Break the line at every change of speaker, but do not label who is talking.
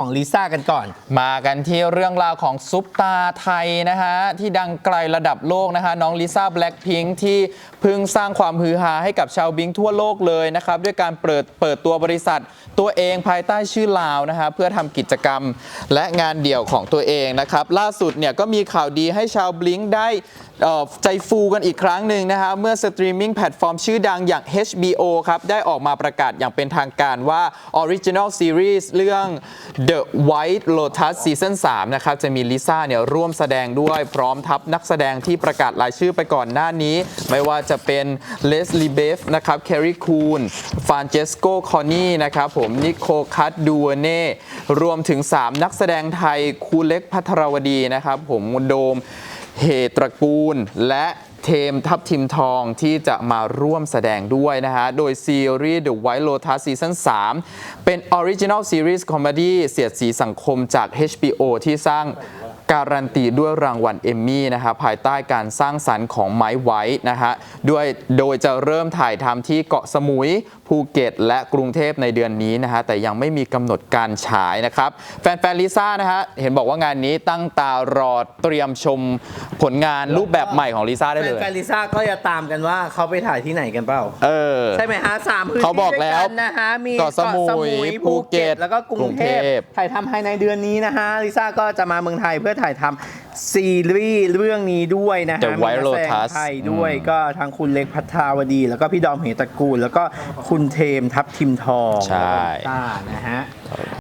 ของลิซ่ากันก่อน
มากันที่เรื่องราวของซุปตาไทยนะฮะ ที่ดังไกลระดับโลกนะฮะน้องลิซ่าแบล็ k พิงที่เพิ่งสร้างความฮือฮาให้กับชาวบิงทั่วโลกเลยนะครับ ด้วยการเปิดเปิดตัวบริษัทตัวเองภายใต้ชื่อลาวนะฮะ เพื่อทำกิจกรรมและงานเดี่ยวของตัวเองนะครับ ล่าสุดเนี่ยก็มีข่าวดีให้ชาวบลิงได้เอ่อใจฟูกันอีกครั้งหนึ่งนะฮะเมื่อสตรีมมิ่งแพลตฟอร์มชื่อดังอย่าง HBO ครับ ได้ออกมาประกาศอย่างเป็นทางการว่า Original Series เรื่อง The White Lotus Season 3 นะครับ จะมีลิซ่าเนี่ยร่วมแสดงด้วยพร้อมทัพนักแสดงที่ประกาศรายชื่อไปก่อนหน้านี้ ไม่ว่าจะเป็นเลสลีเบฟนะครับแครีคูนฟานเจสโกคอนนี่นะครับผมนิโคคัตดูเน่รวมถึง 3 นักแสดงไทยคูเล็กพัทรวดีนะครับผมโดมเหตระกูลและ เทมทัพทิมทองที่จะมาร่วมแสดงด้วยนะฮะ โดยซีรีส์ The White Lotus Season 3 เป็น Original Series Comedy เสียดสีสังคมจาก HBO ที่สร้าง การันตีด้วยรางวัลเอมมี่นะฮะภายใต้การสร้างสรรค์ของไม้ไว้นะฮะด้วยโดยจะเริ่มถ่ายทำที่เกาะสมุยภูเก็ต และกรุงเทพในเดือนนี้นะฮะแต่ยังไม่มีกำหนดการฉายนะครับแฟนๆลิซ่านะฮะเห็นบอกว่างานนี้ตั้งตารอเตรียมชมผลงานรูปแบบใหม่ของลิซ่าได้เลย
แฟนๆลิซ่าก็จะตามกันว่าเขาไปถ่ายที่ไหนกันเปล่า
เออ
ใช่ไหมฮะสามพื้นที่
เขาบอกแล้ว
ด้วยนนะฮะมี
เกาะสมุยภูเก็ต
แล้วก็กรุงเทพ
กรุงเทพ
ถ่ายทำภายในเดือนนี้นะฮะลิซ่าก็จะมาเมืองไทยเพื่อถ่ายทำซีรีส์เรื่องนี้ด้วยนะฮะ
The
มี
White
นักแสดง
Lotus
ไทยด้วยก็ทั้งคุณเล็กพัทราวดี แล้วก็พี่ดอมเหตระกูล แล้วก็คุณเทมทัพทิมทอง
ใช่
ลิซ่านะฮะ